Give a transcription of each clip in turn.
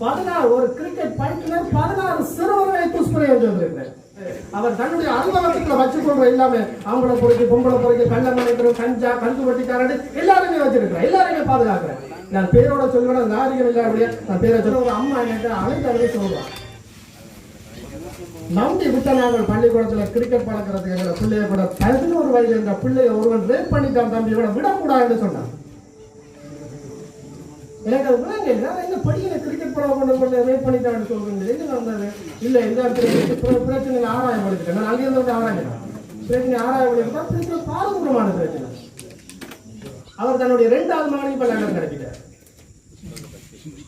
பதினாறு ஒரு கிரிக்கெட் பயிற்றுனர் பதினாறு சிறுவர்களை துஷ்பிரயம் செய்திருக்கிறார் அவர் தன்னுடைய அனுபவத்துக்குள்ள வச்சுக்கொள்ற எல்லாமே ஆம்பளை பொறுக்கி பொம்பளை பொறுக்கி கள்ள மனைக்கிறோம் கஞ்சா கஞ்சு வட்டிக்காரடு எல்லாருமே வச்சிருக்கிறேன் எல்லாருமே பாதுகாக்கிறேன் நான் பேரோட சொல்லுவேன் நாரிகள் இல்லை அப்படியே நான் பேரை சொல்ல ஒரு அம்மா என்கிட்ட அழைத்தவரே சொல்லுவான் நம்பி விட்ட நாங்கள் பள்ளிக்கூடத்துல கிரிக்கெட் பழக்கிறதுக்கு எங்களை பிள்ளைய கூட பதினோரு வயது என்ற பிள்ளைய ஒருவன் ரேப் பண்ணிட்டான் தம்பி இவனை விடக்கூடாதுன்னு சொன்னான். எனக்கு அது விளங்க இல்லை. என்ன படிக்கல? கிரிக்கெட் படம் பண்ண ரேட் ரேப் பண்ணிட்டான்னு சொல்றீங்க எங்க வந்தது இல்ல இந்த இடத்துல பிரச்சனை ஆராயம் பண்ணிருக்கேன் நான் அங்கேருந்து வந்து ஆராயம் பிரச்சனை ஆராயம் பண்ணிருக்கா பிரச்சனை பாரதூரமான பிரச்சனை. அவர் தன்னுடைய ரெண்டாவது மகனை இப்ப கிடைக்கிறார்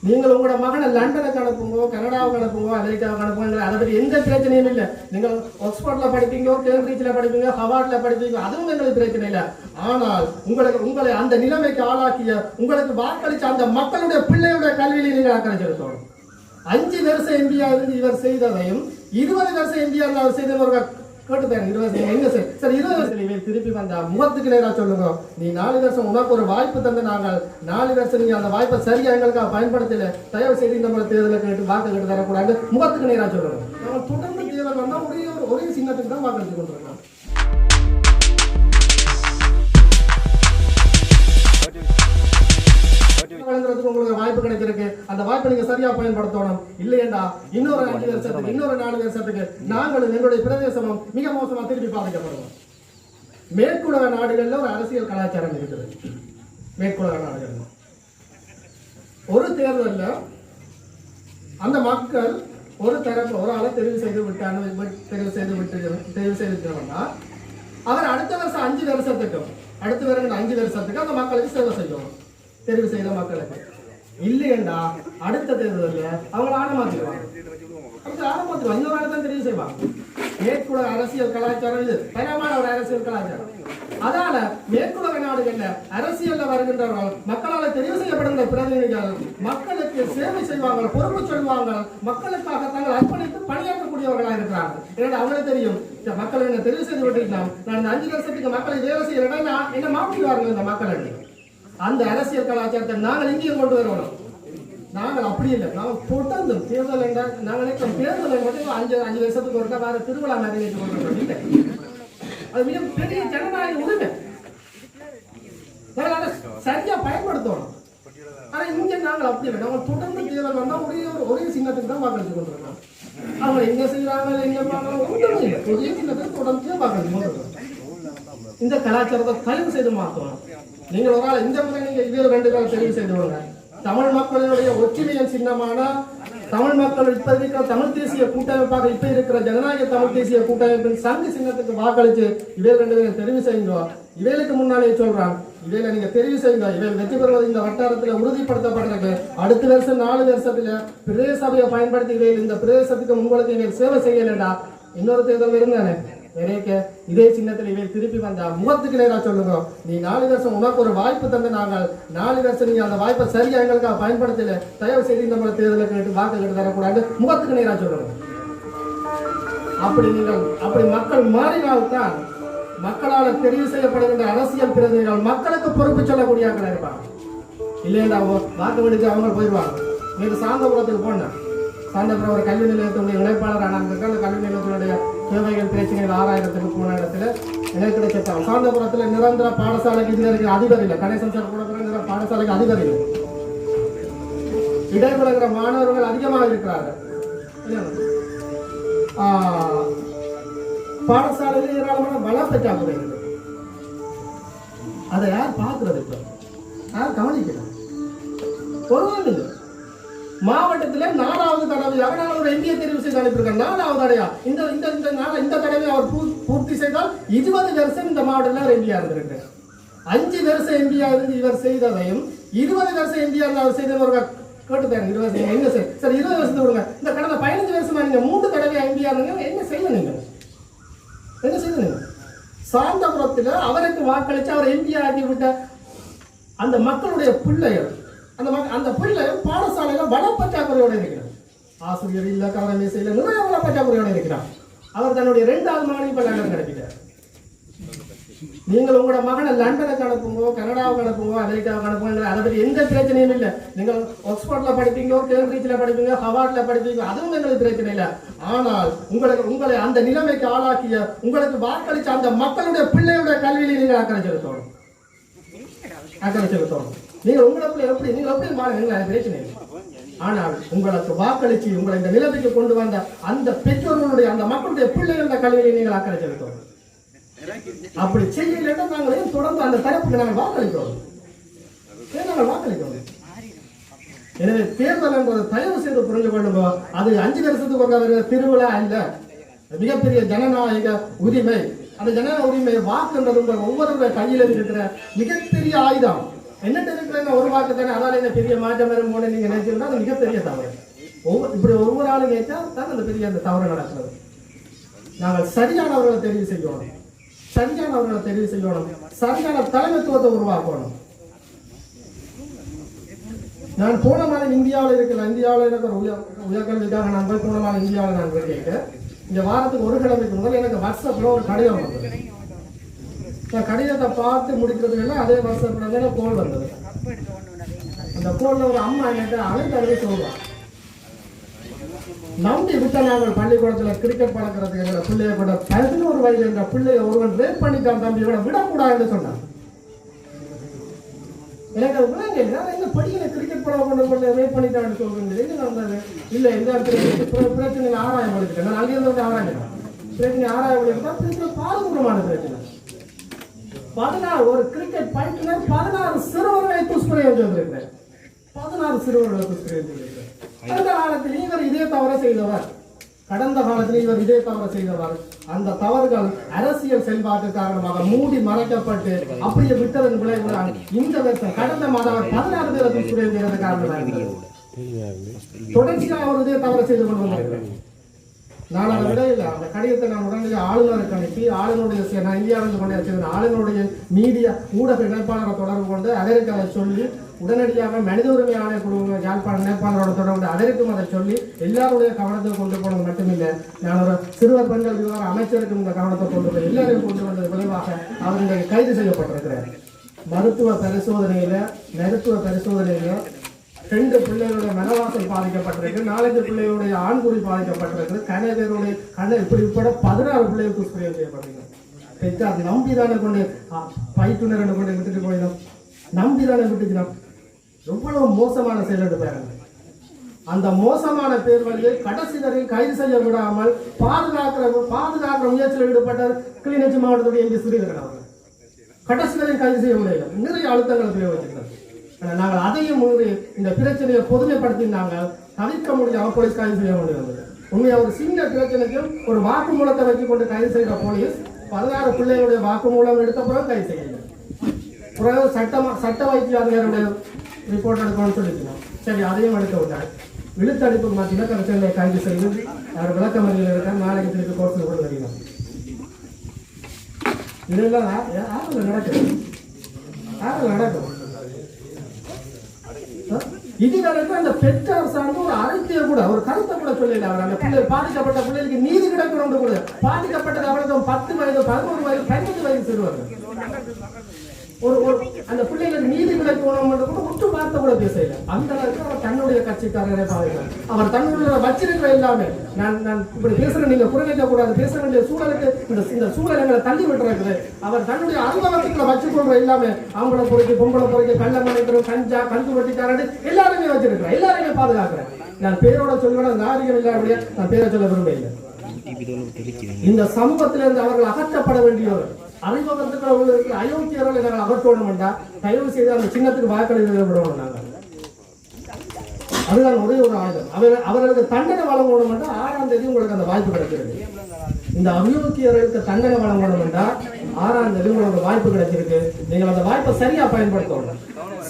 நீங்கள் உங்களோட மகனை லண்டனுக்கு அனுப்புங்க கனடாவுக்கு அனுப்புங்க அமெரிக்காவுக்கு அனுப்புங்க அதை பற்றி எந்த பிரச்சனையும் இல்லை. நீங்கள் ஆக்ஸ்போர்ட்ல படிப்பீங்க கேம்பிரிட்ஜில் படிப்பீங்க ஹவார்டில் படிப்பீங்க அதுவும் எங்களுக்கு பிரச்சனை இல்லை. ஆனால் உங்களுக்கு உங்களை அந்த நிலைமைக்கு ஆளாக்கிய உங்களுக்கு வாக்களித்த அந்த மக்களுடைய பிள்ளையுடைய கல்வியில் நீங்கள் அக்கறை செலுத்தணும். அஞ்சு வருஷம் எம்பியா இருந்து இவர் செய்ததையும் இருபது வருஷம் எம்பியா அவர் செய்த ஒரு கேட்டுத்தேன் இருபது என்ன சார் சார் இருபது வருஷம் திருப்பி வந்தா முகத்துக்கு நேராக சொல்லுங்க. நீ நாலு வருஷம் உனக்கு ஒரு வாய்ப்பு தந்து நாங்கள் நாலு வருஷம் நீங்க அந்த வாய்ப்பை சரியா எங்களுக்கு பயன்படுத்தல. தயவு செய்து நம்மளை மாதிரி தேர்தலை கேட்டு வாக்கு கேட்டு தரக்கூடாது. முகத்துக்கு நேராக சொல்லுங்க. நம்ம தொடர்ந்து தேர்தல் வந்தா ஒரே ஒரு ஒரே சின்னத்துக்கு தான் வாக்களித்து கொண்டிருக்கோம். வழங்குறதுக்கு உங்களுக்கு வாய்ப்பு கிடைச்சிருக்கு அந்த வாய்ப்பை நீங்க சரியா பயன்படுத்தணும். இல்லையேண்டா இன்னொரு அஞ்சு வருஷத்துக்கு இன்னொரு நாலு வருஷத்துக்கு நாங்களும் எங்களுடைய பிரதேசமும் மிக மோசமா திருப்பி பாதிக்கப்படுவோம். மேற்குலக நாடுகள்ல ஒரு அரசியல் கலாச்சாரம் இருக்குது. மேற்குலக நாடுகள்ல. ஒரு தேர்தல்ல அந்த மக்கள் ஒரு தரப்பு ஒரு ஆளை தெரிவு செய்து விட்டாங்க தெரிவு செய்து விட்டு தெரிவு செய்திருக்கிறவங்கன்னா அவர் அடுத்த வருஷம் அஞ்சு வருஷத்துக்கும் அடுத்து வருகிற அஞ்சு வருஷத்துக்கு அந்த மக்களுக்கு சேவை செய்யணும். தெரிவு செய்த மக்களுக்கு. இல்லையண்டா அடுத்த தேர்தலில் அவங்கள ஆணை மாத்திடுவாங்க. அடுத்து ஆணை இந்த இன்னொரு தான் தெரிவு செய்வாங்க. மேற்குலக அரசியல் கலாச்சாரம் இது. தரமான ஒரு அரசியல் கலாச்சாரம். அதால மேற்குலக நாடுகள்ல அரசியல்ல வருகின்றவர்கள் மக்களால் தெரிவு செய்யப்படுகிற பிரதிநிதிகள் மக்களுக்கு சேவை செய்வாங்க பொறுப்பு சொல்வாங்க மக்களுக்காக தாங்கள் அர்ப்பணித்து பணியாற்றக்கூடியவர்களாக இருக்கிறாங்க ஏன்னா அவங்களுக்கு தெரியும் இந்த மக்கள் என்ன தெரிவு செய்து விட்டுருக்கலாம் நான் இந்த அஞ்சு வருஷத்துக்கு மக்களை வேலை செய்யறேன்னா என்ன மாற்றிடுவார்கள் இந்த மக்கள் அந்த அரசியல் கலாச்சாரத்தை நாங்கள் இங்கேயும் கொண்டு வரணும். நாங்கள் அப்படி இல்லை. நாங்கள் தொடர்ந்து தேர்தல் என்ற நாங்கள் நினைக்கிறோம் தேர்தல் மட்டும் அஞ்சு அஞ்சு வருஷத்துக்கு ஒருக்கா வேற திருவிழா நிறைவேற்றி கொண்டு இல்லை. அது மிக பெரிய ஜனநாயக உரிமை. நாங்கள் அதை சரியா பயன்படுத்தணும். ஆனா இங்க நாங்கள் அப்படி இல்லை. நாங்கள் தொடர்ந்து தேர்தல் வந்தா ஒரே ஒரு ஒரே சின்னத்துக்கு தான் வாக்களித்து வரணும் அவங்க எங்க செய்யறாங்க எங்க பார்க்கறாங்க இல்லை. ஒரே சின்னத்துக்கு தொடர்ந்து வாக்களித்து கொண்டிருக்கோம். இந்த கலாச்சாரத்தை தயவு செய்து மாற்றணும் நீங்கள் ஒரு ஆள் இந்த முறை நீங்க இதில் ரெண்டு பேரும் தெரிவு செய்துவாங்க தமிழ் மக்களுடைய ஒற்றுமையின் சின்னமான தமிழ் மக்கள் இப்ப இருக்கிற தமிழ் தேசிய கூட்டமைப்பாக இப்ப இருக்கிற ஜனநாயக தமிழ் தேசிய கூட்டமைப்பின் சங்கு சின்னத்துக்கு வாக்களிச்சு இவையில் ரெண்டு பேரும் தெரிவு செய்யுங்க. இவைகளுக்கு முன்னாலே சொல்றான் இவையில நீங்க தெரிவு செய்யுங்க. இவைகள் வெற்றி பெறுவது இந்த வட்டாரத்துல உறுதிப்படுத்தப்படுறது அடுத்த வருஷம் நாலு வருஷத்துல பிரதேச சபையை பயன்படுத்தி இவையில் இந்த பிரதேசத்துக்கு உங்களுக்கு இவைகள் சேவை செய்யலடா. இன்னொரு தேர்தல் இருந்தானே நினைக்க இதே சின்னத்தில் இவை திருப்பி வந்தா முகத்துக்கு நேரா சொல்லுங்க. நீ நாலு வருஷம் உனக்கு ஒரு வாய்ப்பு தந்து நாங்கள். நாலு வருஷம் நீங்க அந்த வாய்ப்பை சரியா எங்களுக்காக பயன்படுத்தல. தயவு செய்து இந்த மாதிரி தேர்தலை கேட்டு வாக்கு கேட்டு தரக்கூடாது. முகத்துக்கு நேரா சொல்லுங்க. அப்படி நீங்கள் அப்படி மக்கள் மாறினால்தான் மக்களால் தெரிவு செய்யப்படுகின்ற அரசியல் பிரதிநிதிகள் மக்களுக்கு பொறுப்பு சொல்லக்கூடிய இருப்பாங்க. இல்லையா வாக்கு வெடிச்சு அவங்க போயிடுவாங்க. நேற்று சாந்தபுரத்துக்கு போனேன். சாந்தபுரம் ஒரு கல்வி நிலையத்தினுடைய இணைப்பாளர் அங்கே அந்த கல்வி நிலையத்தினுடைய தேவைகள் பிரச்சனைகள் ஆறாயிரத்துக்கு போன இடத்துல எனக்கு அசாந்தபுரத்துல நிரந்தர பாடசாலைக்கு இதுல இருக்கிற அதிபர் இல்லை கணேசன் சார் கூட நிரந்தர பாடசாலைக்கு அதிபர் இல்லை இடைவிலகிற மாணவர்கள் அதிகமாக இருக்கிறார்கள். ஆஹ், பாடசாலையில் ஏராளமான வள பெற்றாக்குறை அதை யார் பார்க்கறது இப்போ? யார் கவனிக்கிறார் ஒருவரும் இல்லை. மாவட்டத்தில் நாலாவது தடவையாக நான் ஒரு எம்பிஏ தெரிவு செய்து அனுப்பியிருக்கேன் நாலாவது தடையா இந்த இந்த இந்த நாள் இந்த தடவை அவர் பூ- பூர்த்தி செய்தால் இருபது வருஷம் இந்த மாவட்டத்தில் அவர் எம்பியா இருந்திருக்கிறார் அஞ்சு வருஷம் எம்பியா இருந்து இவர் செய்ததையும் இருபது வருஷம் எம்பியா இருந்து அவர் செய்த ஒரு கேட்டுத்தேன் இருபது வருஷம் என்ன செய்ய சார் இருபது வருஷத்துக்கு விடுங்க. இந்த கடந்த பதினஞ்சு வருஷமா நீங்க மூன்று தடவை எம்பியா இருந்தீங்க. என்ன செய்ய நீங்கள் என்ன செய்ய சாந்தபுரத்தில் அவருக்கு வாக்களித்து அவர் எம்பியா ஆக்கி விட்ட அந்த மக்களுடைய பிள்ளைகள் அந்த மக்க அந்த பாடசாலையில் பாடசாலையில வளப்பற்றாக்குறையோடு இருக்கிறார். ஆசிரியர் இல்ல காரணமே செய்யல நிறைய வளப்பற்றாக்குறையோடு இருக்கிறார். அவர் தன்னுடைய ரெண்டாவது மகனையும் இப்ப லண்டன் கிடைக்கிறார். நீங்கள் உங்களோட மகனை லண்டனுக்கு அனுப்புங்க கனடாவுக்கு அனுப்புங்க அமெரிக்காவுக்கு அனுப்புங்க அதை பற்றி எந்த பிரச்சனையும் இல்லை. நீங்கள் ஆக்ஸ்போர்ட்ல படிப்பீங்க கேம்பிரிட்ஜில் படிப்பீங்க ஹவார்ட்ல படிப்பீங்க அதுவும் எங்களுக்கு பிரச்சனை இல்லை. ஆனால் உங்களுக்கு உங்களை அந்த நிலைமைக்கு ஆளாக்கிய உங்களுக்கு வாக்களிச்ச அந்த மக்களுடைய பிள்ளையுடைய கல்வியில நீங்கள் அக்கறை செலுத்தணும். அக்கறை செலுத்தணும். நீங்கள் உங்களை எப்படி நீங்கள் எப்படி மாறுங்க பிரச்சனை இல்லை. ஆனால் உங்களுக்கு வாக்களித்து உங்களை இந்த நிலைமைக்கு கொண்டு வந்த அந்த பெற்றோர்களுடைய அந்த மக்களுடைய பிள்ளைகளுடைய கல்வியை நீங்கள் அக்கறை செலுத்தணும் அப்படி செய்யலைன்னா நாங்கள் ஏன் தொடர்ந்து அந்த தரப்புக்கு நாங்கள் வாக்களிக்கிறோம்? ஏன் நாங்கள் வாக்களிக்கிறோம்? எனவே தேர்தல் என்பது தயவு செய்து புரிஞ்சு கொள்ளுங்க. அது அஞ்சு வருஷத்துக்கு ஒரு வருகிற திருவிழா அல்ல. மிகப்பெரிய ஜனநாயக உரிமை. அந்த ஜனநாயக உரிமை வாக்குன்றது உங்கள் ஒவ்வொருவருடைய கையில் இருக்கிற மிகப்பெரிய ஆயுதம். என்ன இருக்கிற ஒரு வாக்கு தானே. அதால என்ன பெரிய மாற்றம் வரும் போல நீங்க நினைச்சிருந்தா அது மிகப்பெரிய தவறு. ஒவ்வொரு இப்படி ஒவ்வொரு ஆளும் கேட்டா தான் அந்த பெரிய அந்த தவறு நடக்கிறது. நாங்கள் சரியானவர்களை தெரிவு செய்யணும். சரியானவர்களை தெரிவு செய்யணும். சரியான தலைமைத்துவத்தை உருவாக்கணும். நான் போன மாதம் இந்தியாவில் இருக்கிற இந்தியாவில் இருக்கிற உயர் உயர்கல்விக்காக நான் போய் போன மாதம் இந்தியாவில் நான் போய் கேட்க இந்த வாரத்துக்கு ஒரு கிழமைக்கு முதல் எனக்கு வாட்ஸ்அப்பில் ஒரு கடிதம் வந்தது கடிதத்தை பார்த்து முடிக்கிறதுக்கு அதே வாட்ஸ்அப்பில் வந்து எனக்கு கோல் வந்தது. அந்த கோல்ல ஒரு அம்மா என்கிட்ட அனைத்து அளவு சொல்லுவான் நம்பி விட்ட நாங்கள் பள்ளிக்கூடத்தில் கிரிக்கெட் பழக்கிறதுக்கு எங்களை பிள்ளைய கூட பதினோரு வயது என்ற பிள்ளைய ஒருவன் ரேப் பண்ணிட்டான் தம்பி கூட விடக்கூடாதுன்னு சொன்னான். எனக்கு அது விளங்க இந்த படியில் கிரிக்கெட் படம் கொண்டு கொண்டு ரேப் பண்ணிட்டான்னு சொல்றீங்க இல்லை நடந்தது எந்த இடத்துல பிரச்சனை ஆராயம் பண்ணிக்கிட்டேன் நான் அங்கிருந்து வந்து ஆராயம் பிரச்சனை ஆராயம் பண்ணிக்கிட்டா பிரச்சனை பாரதூரமான பிரச்சனை. பதினாறு ஒரு கிரிக்கெட் பயிற்றுனர் பதினாறு சிறுவர்களை துஷ்பிரயோகம் எழுதியிருக்கிறார் பதினாறு சிறுவர்களை துஷ்பிரயோகம் எழுதியிருக்கிறார் கடந்த காலத்தில் இவர் இதே தவற செய்தவர். கடந்த காலத்தில் இவர் இதே தவற செய்தவர். அந்த தவறுகள் அரசியல் செயல்பாட்டு காரணமாக மூடி மறைக்கப்பட்டு அப்படியே விட்டதன் விளைவுதான் இந்த வருஷம் கடந்த மாதம் பதினாறு பேரை துஷ்பிரயோகம் செய்தது காரணமாக தொடர்ச்சியாக அவர் இதே தவறு செய்து கொண்டு வந்திருக்கிறார். நான் அதை விட இல்லை அந்த கடிதத்தை நான் உடனடியாக ஆளுநருக்கு அனுப்பி ஆளுநருடைய சே- நான் இந்தியாவிலிருந்து கொண்டு வச்சிருந்த ஆளுநருடைய மீடியா ஊடக இணைப்பாளரை தொடர்பு கொண்டு அதற்கு அதை சொல்லி உடனடியாக மனித உரிமை ஆணைய குழு யாழ்ப்பாண இணைப்பாளரோட தொடர்பு அதற்கும் அதை சொல்லி எல்லாருடைய கவனத்தை கொண்டு போனது மட்டுமில்லை. நான் ஒரு சிறுவர் பெண்கள் விவகார அமைச்சருக்கும் இந்த கவனத்தை கொண்டு போய் எல்லாரையும் கொண்டு வந்தது விளைவாக அவர் இன்றைக்கு கைது செய்யப்பட்டிருக்கிறார் மருத்துவ பரிசோதனையில் மருத்துவ பரிசோதனையில் ரெண்டு பிள்ளைகளுடைய மனவாசல் பாதிக்கப்பட்டிருக்கு நாலஞ்சு பிள்ளைகளுடைய ஆண்குறி பாதிக்கப்பட்டிருக்கு கணவருடைய கண இப்படி உட்பட பதினாறு பிள்ளைகளுக்கு துஷ்பிரயோகம் செய்யப்பட்டிருக்கு பெற்றார் நம்பி தானே கொண்டு பயிற்றுனர் கொண்டு விட்டுட்டு போயிடும். நம்பி தானே விட்டுக்கிறோம் எவ்வளவு மோசமான செயல் எடுப்பாங்க அந்த மோசமான பேர் வழியை கடைசி வரை கைது செய்ய விடாமல் பாதுகாக்கிற பாதுகாக்கிற முயற்சியில் ஈடுபட்டார் கிளிநொச்சி மாவட்டத்துடைய எம்பி ஸ்ரீதரன் அவர்கள். கடைசி வரை கைது செய்ய முடியல. நிறைய அழுத்தங்களை பிரயோகிச்சிருக்கிறார். நாங்கள் அதையும் முழு இந்த பிரச்சனையை பொதுமைப்படுத்தி நாங்கள் தவிர்க்க முடியாமல் போலீஸ் கைது செய்ய முடியாது உண்மையாக ஒரு சின்ன பிரச்சனைக்கும் ஒரு வாக்குமூலத்தை வைத்து கொண்டு கைது செய்கிற போலீஸ் பதினாறு பிள்ளைகளுடைய வாக்குமூலம் எடுத்த பிறகு கைது செய்யணும் பிறகு சட்டமா சட்ட வைத்திய அதிகாரியுடைய ரிப்போர்ட் எடுக்கணும்னு சொல்லிக்கணும் சரி அதையும் எடுக்க விட்டார். இழுத்தடிப்பு மத்தியில் கடைசியில் கைது செய்து அவர் விளக்கமறியில் இருக்க நாளைக்கு திருப்பி கோர்ட்டில் கொண்டு வருகிறோம் இதெல்லாம் யா- யாருல நடக்குது. யாருல நடக்கும் இது வரைக்கும் அந்த பெற்றார் சார்ந்து ஒரு அறிக்கையை கூட ஒரு கருத்தை கூட சொல்லல அவர். அந்த பிள்ளை பாதிக்கப்பட்ட பிள்ளைகளுக்கு நீதி கிடைக்கணும் கூட. பாதிக்கப்பட்டது அவளுக்கு பத்து வயது பதினோரு வயது பதினஞ்சு வயது சிறுவர்கள். ஒரு ஒரு அந்த நீதி கிடைக்கணும் கூட உற்று பார்த்த கூட பேசல அந்த அளவுக்கு அவர் தன்னுடைய கட்சிக்காரரை பாதிக்கிறார் அவர் தன்னுடைய வச்சிருக்கிற எல்லாமே நான் நான் இப்படி பேசுறேன் நீங்க குறைக்க கூடாது பேச வேண்டிய சூழலுக்கு இந்த இந்த சூழல் எங்களை தள்ளி விட்டுறது அவர் தன்னுடைய அனுபவத்துக்குள்ள வச்சுக்கொள்ற எல்லாமே ஆம்பளை பொறுக்கி பொம்பளை பொறுக்கி கள்ள மனைக்கிறோம் கஞ்சா கந்து வட்டிக்காரடு எல்லாருமே வச்சிருக்கிறேன் எல்லாருமே பாதுகாக்கிறேன் நான் பேரோட சொல்லுவேன் நாரியம் இல்லாமடியா நான் பேரை சொல்ல விரும்பல இந்த சமூகத்திலிருந்து அவர்கள் அகற்றப்பட வேண்டியவர் அறிமுகத்துக்கு அயோக்கியர்களை நாங்கள் அகற்றணும் என்றால் தயவு செய்து அந்த சின்னத்துக்கு வாக்களித்து விடணும் நாங்கள் அதுதான் ஒரே ஒரு ஆயுதம். அவர் அவர்களுக்கு தண்டனை வழங்கணும் என்றால் ஆறாம் தேதி உங்களுக்கு அந்த வாய்ப்பு கிடைக்கிறது. இந்த அபியோக்கியர்களுக்கு தண்டனை வழங்கணும் என்றால் ஆறாம் தேதி உங்களுக்கு வாய்ப்பு கிடைச்சிருக்கு. நீங்கள் அந்த வாய்ப்பை சரியா பயன்படுத்தணும்.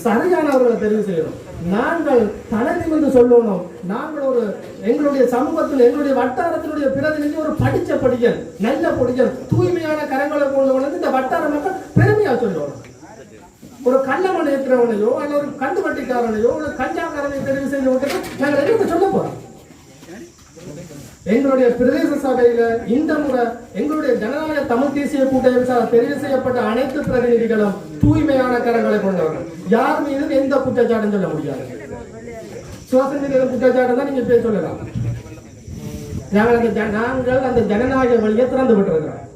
சரியானவர்களை தெரிவு செய்யணும். நாங்கள் தலை நிமிர்ந்து சொல்லணும். நாங்கள் ஒரு எங்களுடைய சமூகத்தில் எங்களுடைய வட்டாரத்தினுடைய பிரதிநிதி ஒரு படிச்ச படிக்கல் நல்ல படிக்கல் தூய்மையான கரங்களை கொண்டு வந்து இந்த வட்டார மக்கள் பெருமையா சொல்லணும். ஒரு கள்ளமனை ஏற்றுறவனையோ அல்ல ஒரு கண்டு வட்டிக்காரனையோ ஒரு கஞ்சாக்காரனை தெரிவு செய்து விட்டு நாங்கள் என்ன சொல்ல போறோம்? எங்களுடைய பிரதேச சபையில இந்த முறை எங்களுடைய ஜனநாயக தமிழ் தேசிய கூட்டமைப்பு தெரிவு செய்யப்பட்ட அனைத்து பிரதிநிதிகளும் தூய்மையான கரங்களை கொண்டவர்கள். யார் மீது எந்த குற்றச்சாட்டும் சொல்ல முடியாது. சுவாசன் மீது குற்றச்சாட்டு தான் நீங்க பேச சொல்லலாம். நாங்கள் அந்த நாங்கள் அந்த ஜனநாயக வழியை திறந்து விட்டுருக்கிறோம்.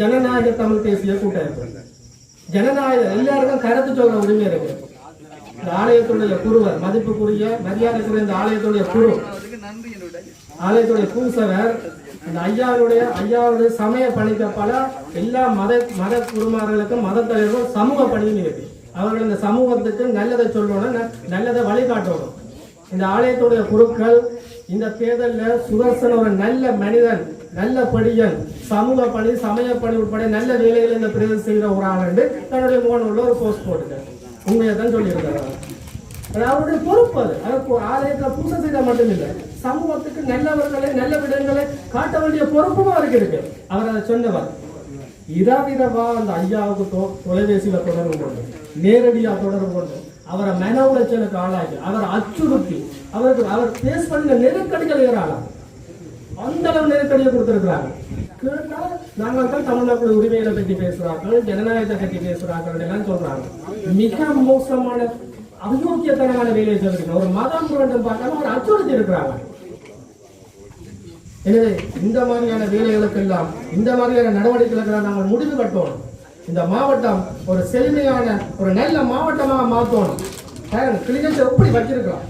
ஜனநாயக தமிழ் தேசிய கூட்டமைப்பு. ஜனநாயக எல்லாருக்கும் கருத்து சொல்ற உரிமை இருக்கு. இந்த ஆலயத்துடைய குருவர் மதிப்புக்குரிய மரியாதைக்குரிய இந்த ஆலயத்துடைய குரு. ஆலயத்துடைய பூசவர் இந்த ஐயாவுடைய ஐயாவுடைய சமய பணிக்க பல எல்லா மத மத குருமார்களுக்கும் மத தலைவர்களும் சமூக பணியும் இருக்கு. அவர்கள் இந்த சமூகத்துக்கு நல்லதை சொல்லணும் ந- நல்லதை வழிகாட்டணும். இந்த ஆலயத்துடைய குருக்கள் இந்த தேர்தலில் சுதர்சன் ஒரு நல்ல மனிதன் நல்ல படியன் சமூக பணி சமய பணி உட்பட நல்ல வேலைகளை இந்த பிரதேசம் செய்கிற ஒரு ஆள் என்று தன்னுடைய உள்ள ஒரு போஸ்ட் போட்டுட்டார் உண்மையை தான் சொல்லியிருக்காரு அது அவருடைய பொறுப்பு அது. அது போ- பூசை செய்த மட்டும் இல்லை சமூகத்துக்கு நல்லவர்களை நல்ல விடங்களை காட்ட வேண்டிய பொறுப்பும் அவருக்கு இருக்கு. அவர் அதை சொன்னவர். இரவிரவா அந்த ஐயாவுக்கு தொலைபேசியில் தொடர்பு கொண்டு நேரடியாக தொடர்பு கொண்டு அவரை மன உளைச்சலுக்கு ஆளாகி அவரை அச்சுறுத்தி அவருக்கு அவர் பேஸ் பண்ணின நெருக்கடிகள் ஏறாளாம் அந்த அளவு நெருக்கடியை கொடுத்திருக்கிறாங்க. கேட்டா நாங்கள் தான் தமிழ்நாட்டு உரிமைகளை பற்றி பேசுறார்கள் ஜனநாயகத்தை பற்றி பேசுறார்கள் எல்லாம் சொல்றாங்க. மிக மோசமான அயோக்கியத்தனமான வேலையை செய்திருக்காங்க ஒரு மதம் புரண்டும் பார்க்காம ஒரு அச்சுறுத்தி இருக்கிறாங்க எனவே இந்த மாதிரியான வேலைகளுக்கு எல்லாம் இந்த மாதிரியான நடவடிக்கைகளுக்கெல்லாம் நாங்கள் முடிவு கட்டணும். இந்த மாவட்டம் ஒரு செழுமையான ஒரு நல்ல மாவட்டமாக மாற்றணும். கிளிநொச்சி எப்படி வச்சிருக்கலாம்?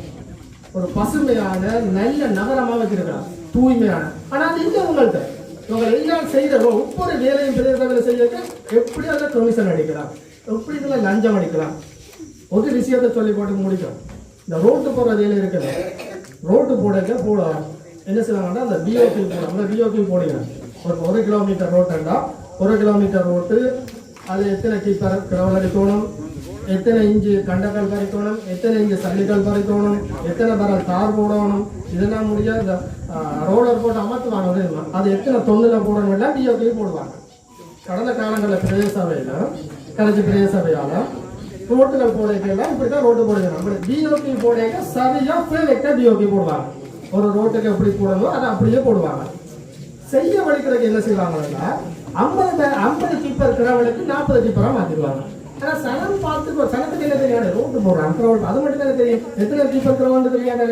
ஒரு பசுமையான நல்ல நகரமாக வச்சிருக்கலாம் தூய்மையான. ஆனால் அது இங்கே உங்கள்கிட்ட இவங்க எல்லாம் செய்த ஒவ்வொரு வேலையும் பிரதேச செய்ய எப்படி அதில் கமிஷன் அடிக்கலாம்? எப்படி இதில் லஞ்சம் அடிக்கலாம்? ஒரு விஷயத்தை சொல்லி போட்டு முடிக்கும் இந்த ரோட்டு போகிற வேலை இருக்குது. ரோட்டு போடுங்க போடுவோம் என்ன செய்வாங்கன்னா அந்த பிஓபி போடுவாங்க பிஓபி போடுங்க. ஒரு ஒரு கிலோமீட்டர் ரோட்டுண்டா ஒரு கிலோமீட்டர் ரோட்டு அது எத்தனை கீப்பர் கிலோமீட்டர் தோணும்? எத்தனை இஞ்சு கண்டக்கல் பறிக்கணும் எத்தனை இஞ்சு சல்லிக்கல் பறிக்கணும் எத்தனை பரல் தார் போடணும் இதெல்லாம் முடியாது இந்த ரோலர் போட்டு அமர்த்துவாங்க அது எத்தனை தொண்ணில் போடணும் எல்லாம் டிஓபி போடுவாங்க. கடந்த காலங்களில் பிரதேச சபையில் கலைச்சி பிரதேச சபையால் ரோட்டுகள் போடைக்கெல்லாம் இப்படி தான் ரோட்டு போடுங்க அப்படி டிஓபி போடைக்க சரியாக பேரெக்டாக டிஓபி போடுவாங்க. ஒரு ரோட்டுக்கு எப்படி போடணும் அதை அப்படியே போடுவாங்க. செய்ய வலிக்கிறதுக்கு என்ன செய்வாங்கன்னா ஐம்பது ஐம்பது கீப்பர் கிரவலுக்கு நாற்பது கீப்பரா மாற்றிடுவாங்க ஆனா சனம் பார்த்துக்கோ சனத்துக்கு என்ன தெரியாது? ரோட்டு போடுறான் கிரவல் அது மட்டும் தானே தெரியும். எத்தனை கீப்பர் கிரவல் தெரியாது?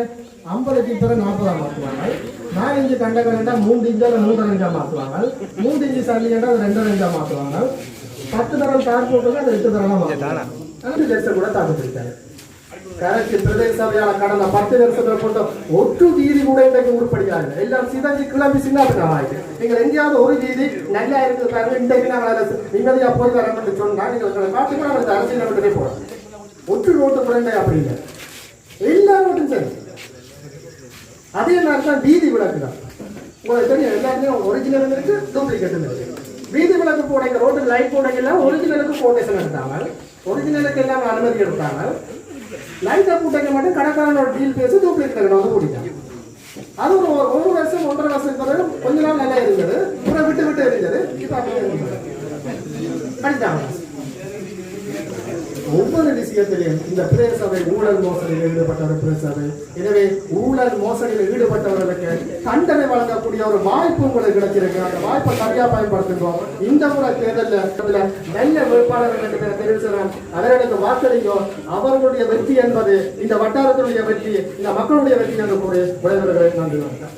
ஐம்பது கீப்பரை நாற்பதா மாத்துவாங்க. நாலு இஞ்சு கண்டகரண்டா மூன்று இஞ்சால மூன்று ரெண்டா மாத்துவாங்க. மூன்று இஞ்சு சல்லியண்டா அது ரெண்டு ரெண்டா மாத்துவாங்க. பத்து தரம் தார் போட்டு அது எட்டு தரமா மாத்துவாங்க. அஞ்சு லட்சம் கூட தாக்கு பிடிக்காது. கரெக்ட் பிரதேச சபையால கடந்த பத்து வருஷத்துல போட்ட ஒட்டு வீதி கூட இன்றைக்கு உருப்படியாக எல்லாம் சிதஞ்சு கிளம்பி சின்னாபின்னமாயிட்டு நீங்கள் எங்கேயாவது ஒரு வீதி நல்லா இருக்கு பாருங்க இன்றைக்கு நாங்கள் நிம்மதியா போய் தரேன் சொன்னா நீங்க உங்களை காட்டுங்க நாங்கள் அரசியல் நடத்திட்டே போறோம். ஒட்டு ரோட்டு புரண்டை அப்படி இல்லை. எல்லா நோட்டும் சரி. அதே மாதிரி தான் வீதி விளக்கு தான். உங்களுக்கு தெரியும் எல்லாருமே ஒரிஜினல் இருக்கு டூப்ளிகேட் இருக்கு. வீதி விளக்கு போடைங்க ரோட்டு லைட் போடைங்க எல்லாம் ஒரிஜினலுக்கு கோட்டேஷன் எடுத்தாங்க ஒரிஜினலுக்கு எல்லாம் அனுமதி எடுத்தாங்க லைட்டை போட்டங்க மட்டும் கடைக்காரனோட டீல் பேசி டூப்ளிகேட் வந்து போட்டிட்டாங்க அது ஒரு ஒரு வருஷம் ஒன்றரை வருஷம் பிறகு கொஞ்ச நாள் நல்லா இருந்தது. அப்புறம் விட்டு விட்டு இருந்தது இப்போ அப்படியே படித்தாங்க ஒவ்வொரு விஷயத்திலையும் இந்த பிரேசவை ஊழல் மோசடியில் ஈடுபட்ட ஒரு பிரேசவை எனவே ஊழல் மோசடியில் ஈடுபட்டவர்களுக்கு தண்டனை வழங்கக்கூடிய ஒரு வாய்ப்பு உங்களுக்கு கிடைச்சிருக்கு. அந்த வாய்ப்பை சரியா பயன்படுத்துகிறோம் இந்த முறை தேர்தலில் நல்ல வேட்பாளர்கள் என்று தெரிவு செய்யலாம் அவர்களுக்கு வாக்களிங்கோ. அவர்களுடைய வெற்றி என்பது இந்த வட்டாரத்தினுடைய வெற்றி இந்த மக்களுடைய வெற்றி என்று கூறி விடைபெறுகிறேன். நன்றி வணக்கம்.